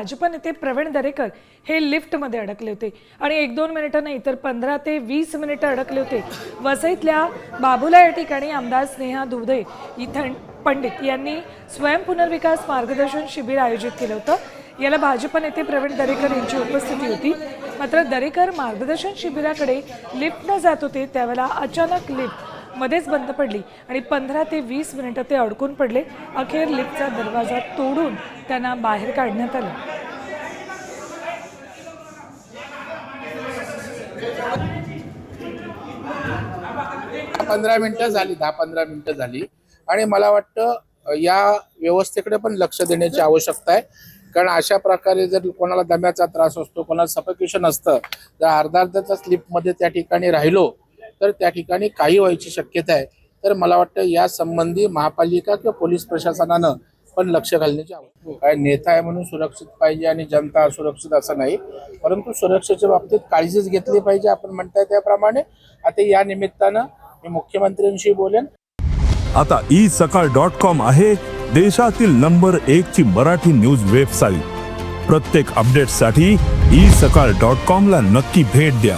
भाजप नेते प्रवीण दरेकर हे लिफ्टमध्ये अडकले होते. आणि एक दोन मिनिटं नाही तर पंधरा ते वीस मिनिटं अडकले होते. वसईतल्या बाबुला या ठिकाणी आमदार स्नेहा दुधे इथं पंडित यांनी स्वयंपुनर्विकास मार्गदर्शन शिबिर आयोजित केलं होतं. याला भाजप नेते प्रवीण दरेकर यांची उपस्थिती होती. मात्र दरेकर मार्गदर्शन शिबिराकडे लिफ्टनं जात होते त्यावेळेला अचानक लिफ्ट मध्येच बंद पडली आणि पंधरा ते वीस मिनिटं ते अडकून पडले. अखेर लिफ्टचा दरवाजा तोडून त्यांना बाहेर काढण्यात आलं. पंधरा मिनिटं झाली दहा पंधरा मिनिटं झाली. आणि मला वाटतं या व्यवस्थेकडे पण लक्ष देण्याची आवश्यकता आहे. कारण अशा प्रकारे जर कोणाला दम्याचा त्रास असतो कोणाला सफोकेशन असतं जर अर्धा अर्धा स्लिपमध्ये त्या ठिकाणी राहिलो तर त्या ठिकाणी काही व्हायची शक्यता आहे. तर मला वाटतं या संबंधी महापालिका किंवा पोलीस प्रशासनानं पण लक्ष घालण्याची आवश्यकता आहे. नेता आहे म्हणून सुरक्षित पाहिजे आणि जनता असुरक्षित असं नाही. परंतु सुरक्षेच्या बाबतीत काळजीच घेतली पाहिजे आपण म्हणताय त्याप्रमाणे. आता या निमित्तानं मी मुख्यमंत्र्यांशी बोलेन. आता ई सकाळ डॉट कॉम आहे देशातील नंबर एक ची मराठी न्यूज वेबसाईट. प्रत्येक अपडेटसाठी ई सकाळ डॉट कॉम ला नक्की भेट द्या.